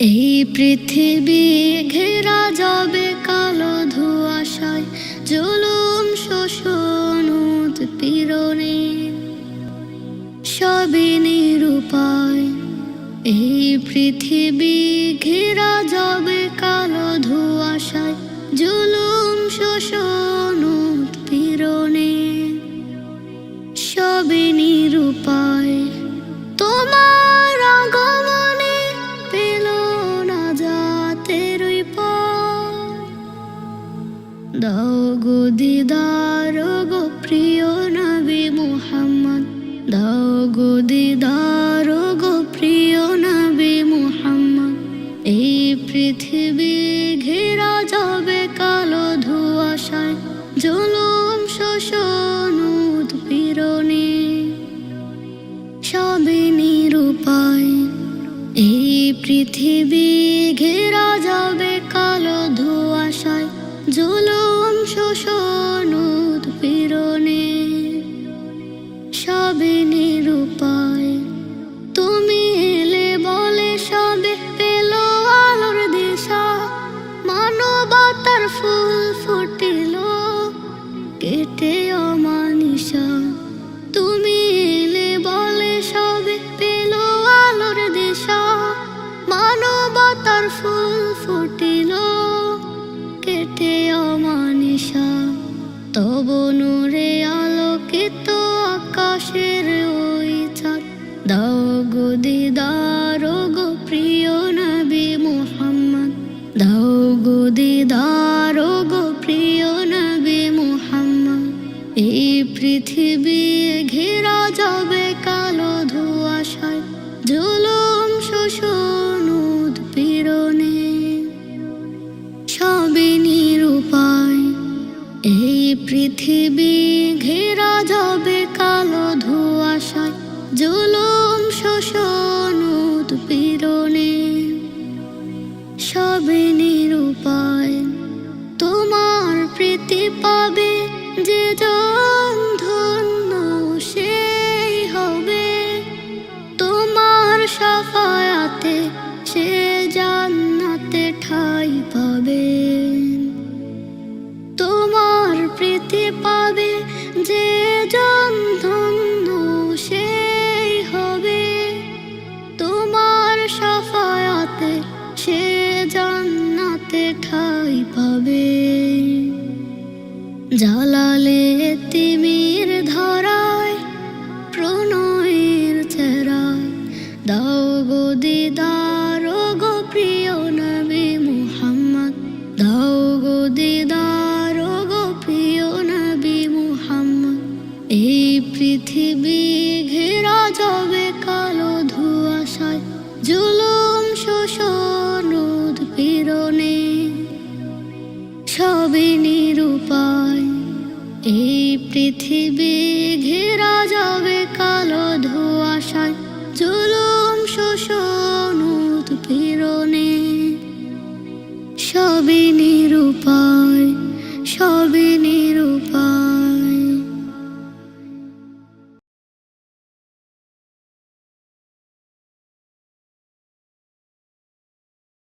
এই পৃথিবী ঘেরা যাবে কালো ধোঁয়াশায়, জুলুম শোষণ উৎপীড়নে। সবই নিরুপায়, এই পৃথিবী ঘেরা যাবে কালো ধোঁয়াশায়, জুলুম শোষণ দাও গো দিদার গো প্রিয় নবী মুহাম্মদ। দাও গো দিদার গো প্রিয় নবী মুহাম্মদ। এই পৃথিবী ঘেরা যাবে কালো ধোঁয়াশায়, জুলুম শোষণ উৎপীড়নে। সবে নিরুপায়, এই পৃথিবী ঘেরা যাবে সবে নিরুপায়। তুমি এলে বলে সবে পেল আলোর দিশা। মানবতার ফুল ফুটিল কেটে দাও গো দিদার গো এই পৃথিবী ঘেরা কালো ধোঁয়াশায়, জুলুম, শোষণ, উৎপীড়নে। সবে নিরুপায়, এই পৃথিবী ঘেরা যাবে কালো ধোঁয়াশায়, জুলুম, শোষণ, উৎপীড়নে। যে হবে। তোমার সে জান্নাতে ঠাই পাবে। তোমার প্রীতি পাবে যে জন জালালে তিমির ধরায়, প্রণয়ের চেরায়। দাও গো দিদার গো প্রিয় নবী মুহাম্মদ। দাও গো দিদার গো প্রিয় নবী মুহাম্মদ। এই পৃথিবী পৃথিবী ঘেরা যাবে কালো ধোয়াশায়। জুলুম শোষণ উৎপীড়নে সবই নিরূপায় সবই নিরূপায়।